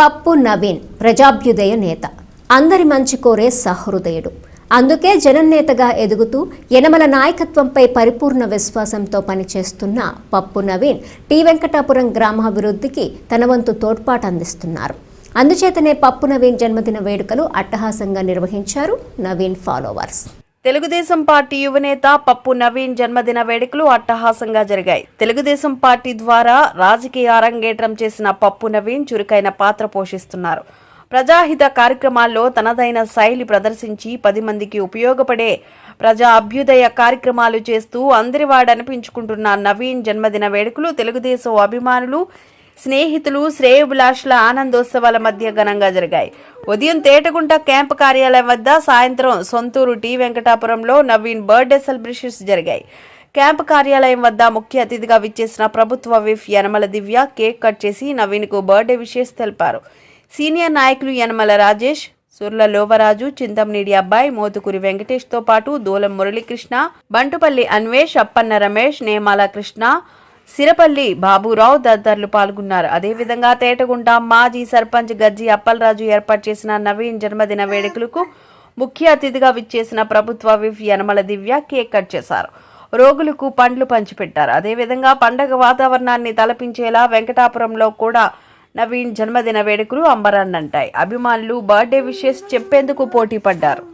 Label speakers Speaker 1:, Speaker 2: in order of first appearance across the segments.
Speaker 1: పప్పు నవీన్ ప్రజాభ్యుదయ నేత. అందరి మంచి కోరే సహృదయుడు. అందుకే జననేతగా ఎదుగుతూ యనమల నాయకత్వంపై పరిపూర్ణ విశ్వాసంతో పనిచేస్తున్న పప్పు నవీన్ టీ వెంకటాపురం గ్రామాభివృద్ధికి తన వంతు తోడ్పాటు అందిస్తున్నారు. అందుచేతనే పప్పు నవీన్ జన్మదిన వేడుకలు అట్టహాసంగా నిర్వహించారు నవీన్ ఫాలోవర్స్.
Speaker 2: తెలుగుదేశం పార్టీ యువనేత పప్పు నవీన్ జన్మదిన వేడుకలు అట్టహాసంగా జరిగాయి. తెలుగుదేశం పార్టీ ద్వారా రాజకీయ అరంగేట్రం చేసిన పప్పు నవీన్ చురుకైన పాత్ర పోషిస్తున్నారు. ప్రజాహిత కార్యక్రమాల్లో తనదైన శైలి ప్రదర్శించి పది మందికి ఉపయోగపడే ప్రజా అభ్యుదయ కార్యక్రమాలు చేస్తూ అందరివాడనిపించుకుంటున్న నవీన్ జన్మదిన వేడుకలు తెలుగుదేశం అభిమానులు స్నేహితులు శ్రేయభిలాషుల ఆనందోత్సవాల మధ్య ఘనంగా జరిగాయి. ఉదయం తేటగుంట క్యాంపు కార్యాలయం వద్ద సాయంత్రం సొంతూరు టి వెంకటాపురంలో నవీన్ బర్త్డే సెలబ్రేషన్స్ జరిగాయి. క్యాంప్ కార్యాలయం వద్ద ముఖ్య అతిథిగా విచ్చేసిన ప్రభుత్వ whip Yanamala Divya cake cut చేసి నవీన్కు బర్త్డే విషెస్ తెలిపారు. సీనియర్ నాయకులు యనమల రాజేష్ సుర్ల లోవరాజు చింతమనేడి అబ్బాయి మోతుకూరి వెంకటేష్తో పాటు దూలం మురళీకృష్ణ బంటుపల్లి అన్వేష్ అప్పన్న రమేష్ నేమాల కృష్ణ సిరపల్లి బాబురావు తదితరులు పాల్గొన్నారు. అదేవిధంగా తేటగుంట మాజీ సర్పంచ్ గజ్జి అప్పలరాజు ఏర్పాటు చేసిన నవీన్ జన్మదిన వేడుకలకు ముఖ్య అతిథిగా విచ్చేసిన ప్రభుత్వ whip Yanamala Divya cake cut చేశారు. రోగులకు పండ్లు పంచిపెట్టారు. అదేవిధంగా పండగ వాతావరణాన్ని తలపించేలా వెంకటాపురంలో కూడా నవీన్ జన్మదిన వేడుకలు అంబరాన్నంటాయి. అభిమానులు బర్త్డే విషెస్ చెప్పేందుకు పోటీ పడ్డారు.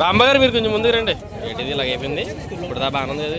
Speaker 3: రాంబాబు గారు మీరు కొంచెం ముందుకు రండి. ఏంటిది ఇలాగ అయిపోయింది? ఇప్పుడు దా బాగానే ఉంది కదా